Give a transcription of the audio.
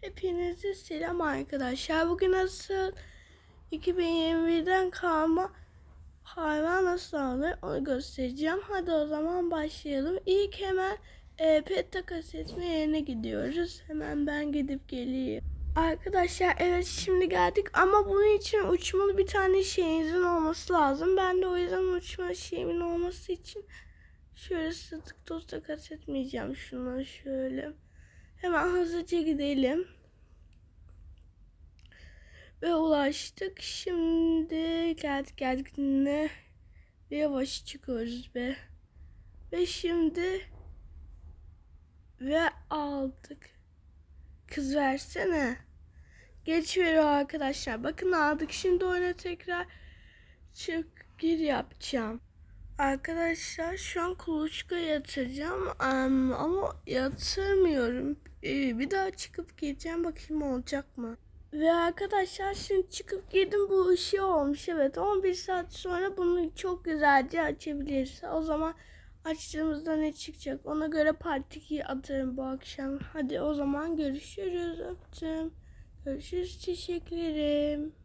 Hepinize selam arkadaşlar. Bugün nasıl 2021'den kalma hayvan nasıl alınır onu göstereceğim. Hadi o zaman başlayalım. İlk hemen e, pet takas etme yerine gidiyoruz. Hemen ben gidip geleyim. Arkadaşlar evet şimdi geldik ama bunun için uçmalı bir tane şeyinizin olması lazım. Ben de o yüzden uçma şeyimin olması için şöyle sıdık toz takas etmeyeceğim. Şunları şöyle. Hemen hızlıca gidelim. Ve ulaştık. Şimdi geldik geldik ne? Bir yavaş çıkıyoruz be. Ve şimdi ve aldık. Kız versene. Geç veriyor arkadaşlar. Bakın aldık. Şimdi oyuna tekrar çık gir yapacağım. Arkadaşlar şu an kuluçka yatıracağım Am, ama yatırmıyorum. Ee, bir daha çıkıp gireceğim bakayım olacak mı? Ve arkadaşlar şimdi çıkıp girdim bu ışığı olmuş evet 11 saat sonra bunu çok güzelce açabiliriz. O zaman açtığımızda ne çıkacak ona göre part 2'yi atarım bu akşam. Hadi o zaman görüşürüz öptüm. Görüşürüz teşekkür ederim.